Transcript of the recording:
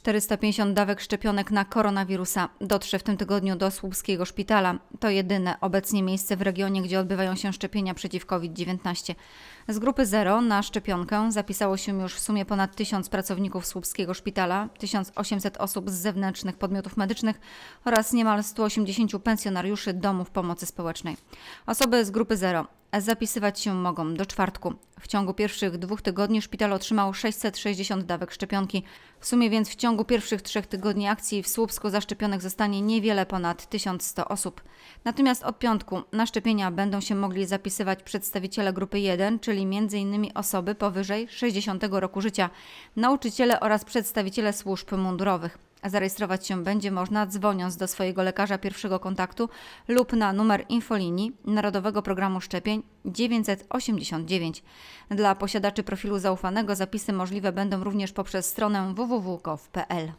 450 dawek szczepionek na koronawirusa dotrze w tym tygodniu do Słupskiego Szpitala. To jedyne obecnie miejsce w regionie, gdzie odbywają się szczepienia przeciw COVID-19. Z grupy zero na szczepionkę zapisało się już w sumie ponad 1000 pracowników Słupskiego Szpitala, 1800 osób z zewnętrznych podmiotów medycznych oraz niemal 180 pensjonariuszy domów pomocy społecznej. Osoby z grupy zero zapisywać się mogą do czwartku. W ciągu pierwszych dwóch tygodni szpital otrzymał 660 dawek szczepionki. W sumie więc w ciągu pierwszych trzech tygodni akcji w Słupsku zaszczepionych zostanie niewiele ponad 1100 osób. Natomiast od piątku na szczepienia będą się mogli zapisywać przedstawiciele grupy 1, czyli m.in. osoby powyżej 60 roku życia, nauczyciele oraz przedstawiciele służb mundurowych. Zarejestrować się będzie można dzwoniąc do swojego lekarza pierwszego kontaktu lub na numer infolinii Narodowego Programu Szczepień 989. Dla posiadaczy profilu zaufanego zapisy możliwe będą również poprzez stronę www.gov.pl.